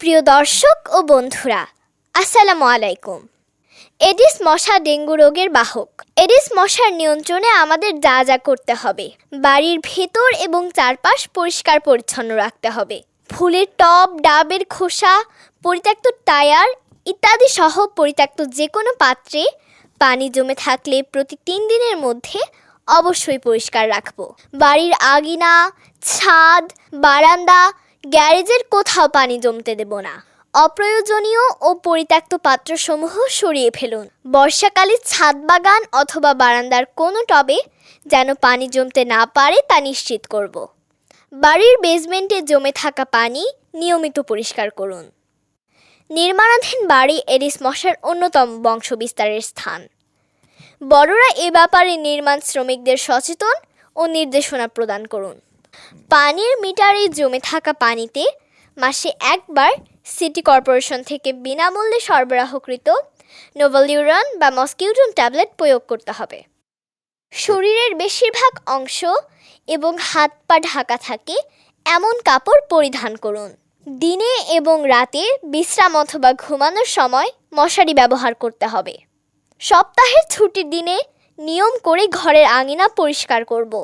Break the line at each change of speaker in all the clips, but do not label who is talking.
প্রিয় দর্শক ও বন্ধুরা, আসসালামু আলাইকুম। এডিস মশা ডেঙ্গু রোগের বাহক। এডিস মশার নিয়ন্ত্রণে আমাদের যা যা করতে হবে, বাড়ির ভেতর এবং চারপাশ পরিষ্কার পরিচ্ছন্ন রাখতে হবে। ফুলের টব, ডাবের খোসা, পরিত্যক্ত টায়ার ইত্যাদি সহ পরিত্যক্ত যে কোনো পাত্রে পানি জমে থাকলে প্রতি তিন দিনের মধ্যে অবশ্যই পরিষ্কার রাখব। বাড়ির আগিনা, ছাদ, বারান্দা গ্যারেজের কোথাও পানি জমতে দেব না। অপ্রয়োজনীয় ও পরিত্যক্ত পাত্রসমূহ সরিয়ে ফেলুন। বর্ষাকালে ছাদ বাগান অথবা বারান্দার কোনো টবে যেন পানি জমতে না পারে তা নিশ্চিত করব। বাড়ির বেসমেন্টে জমে থাকা পানি নিয়মিত পরিষ্কার করুন। নির্মাণাধীন বাড়ি এডিস মশার অন্যতম বংশবিস্তারের স্থান। বড়রা এ ব্যাপারে নির্মাণ শ্রমিকদের সচেতন ও নির্দেশনা প্রদান করুন। পানির মিটারে জমে থাকা পানিতে মাসে একবার সিটি কর্পোরেশন থেকে বিনামূল্যে সরবরাহকৃত নোভালিউরন বা মসকিউটন ট্যাবলেট প্রয়োগ করতে হবে। শরীরের বেশিরভাগ অংশ এবং হাত পা ঢাকা থাকে এমন কাপড় পরিধান করুন। দিনে এবং রাতে বিশ্রাম অথবা ঘুমানোর সময় মশারি ব্যবহার করতে হবে। সপ্তাহের ছুটির দিনে নিয়ম করে ঘরের আঙিনা পরিষ্কার করব।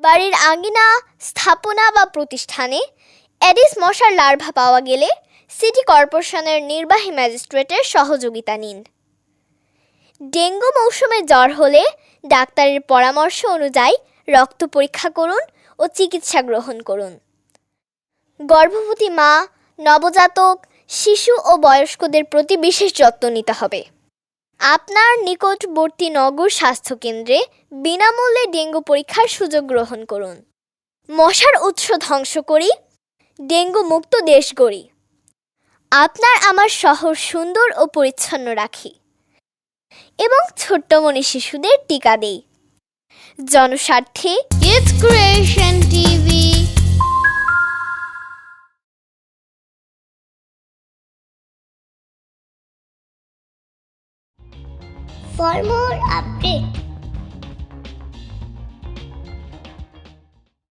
বাড়ির আঙিনা, স্থাপনা বা প্রতিষ্ঠানে অ্যাডিস মশার লার্ভা পাওয়া গেলে সিটি কর্পোরেশনের নির্বাহী ম্যাজিস্ট্রেটের সহযোগিতা নিন। ডেঙ্গু মৌসুমে জ্বর হলে ডাক্তারের পরামর্শ অনুযায়ী রক্ত পরীক্ষা করুন ও চিকিৎসা গ্রহণ করুন। গর্ভবতী মা, নবজাতক, শিশু ও বয়স্কদের প্রতি বিশেষ যত্ন নিতে হবে। আপনার নিকটবর্তী নগর স্বাস্থ্যকেন্দ্রে বিনামূল্যে ডেঙ্গু পরীক্ষার সুযোগ গ্রহণ করুন। মশার উৎস ধ্বংস করি, ডেঙ্গু মুক্ত দেশ গড়ি। আপনার আমার শহর সুন্দর ও পরিচ্ছন্ন রাখি এবং ছোট্টমণি শিশুদের টিকা দেই। জনস্বার্থে
Kids
For more update,